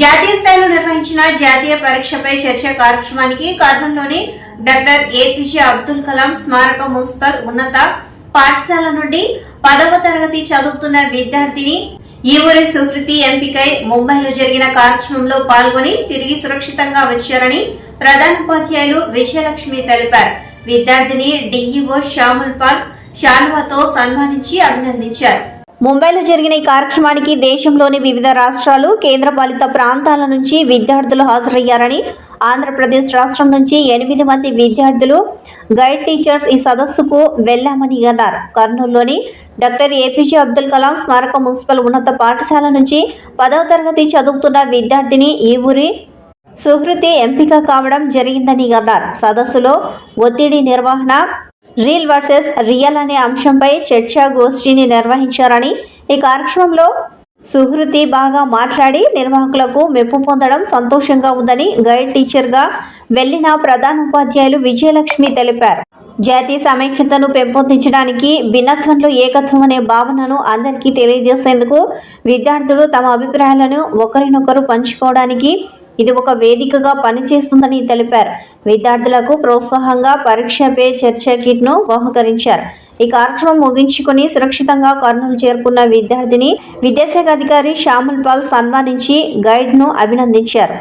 జాతీయ స్థాయిలో నిర్వహించిన జాతీయ పరీక్షపై చర్చ కార్యక్రమానికి కర్నూలులోని doctor A P J Abdul Kalam స్మారక మున్సిపల్ ఉన్నత పాఠశాల నుండి పదవ తరగతి చదువుతున్న విద్యార్థిని ఈ ఊరి సుకృతి ఎంపికై ముంబైలో జరిగిన కార్యక్రమంలో పాల్గొని తిరిగి సురక్షితంగా వచ్చారని ప్రధానోపాధ్యాయులు విజయలక్ష్మి తెలిపారు. విద్యార్థిని డిఈఓ శ్యాముల్ పాల్ శాల్వాతో సన్మానించి అభినందించారు. ముంబైలో జరిగిన ఈ కార్యక్రమానికి దేశంలోని వివిధ రాష్ట్రాలు కేంద్రపాలిత ప్రాంతాల నుంచి విద్యార్థులు హాజరయ్యారని ఆంధ్రప్రదేశ్ రాష్ట్రం నుంచి ఎనిమిది మంది విద్యార్థులు గైడ్ టీచర్స్ ఈ సదస్సుకు వెళ్ళామని అన్నారు. కర్నూలులోని doctor A P J Abdul Kalam స్మారక మున్సిపల్ ఉన్నత పాఠశాల నుంచి పదవ తరగతి చదువుతున్న విద్యార్థిని ఈ ఊరి సుహృతి ఎంపిక కావడం జరిగిందని అన్నారు. సదస్సులో ఒత్తిడి నిర్వహణ రీల్ వర్సెస్ రియల్ అనే అంశంపై చర్చా గోష్ఠిని నిర్వహించారని ఈ కార్యక్రమంలో సుహృతి బాగా మాట్లాడి నిర్వాహకులకు మెప్పు పొందడం సంతోషంగా ఉందని గైడ్ టీచర్గా వెళ్ళిన ప్రధానోపాధ్యాయులు విజయలక్ష్మి తెలిపారు. జాతీయ సమైక్యతను పెంపొందించడానికి భిన్నత్వంలో ఏకత్వం అనే భావనను అందరికీ తెలియజేసేందుకు విద్యార్థులు తమ అభిప్రాయాలను ఒకరినొకరు పంచుకోవడానికి ఇది ఒక వేదికగా పనిచేస్తుందని తెలిపారు. విద్యార్థులకు ప్రోత్సాహంగా పరీక్ష పే చర్చ కిట్ను బహుకరించారు. ఈ కార్యక్రమం ముగించుకుని సురక్షితంగా కర్నూలు చేరుకున్న విద్యార్థిని విద్యాశాఖ అధికారి శ్యాముల్ పాల్ సన్మానించి గైడ్ను అభినందించారు.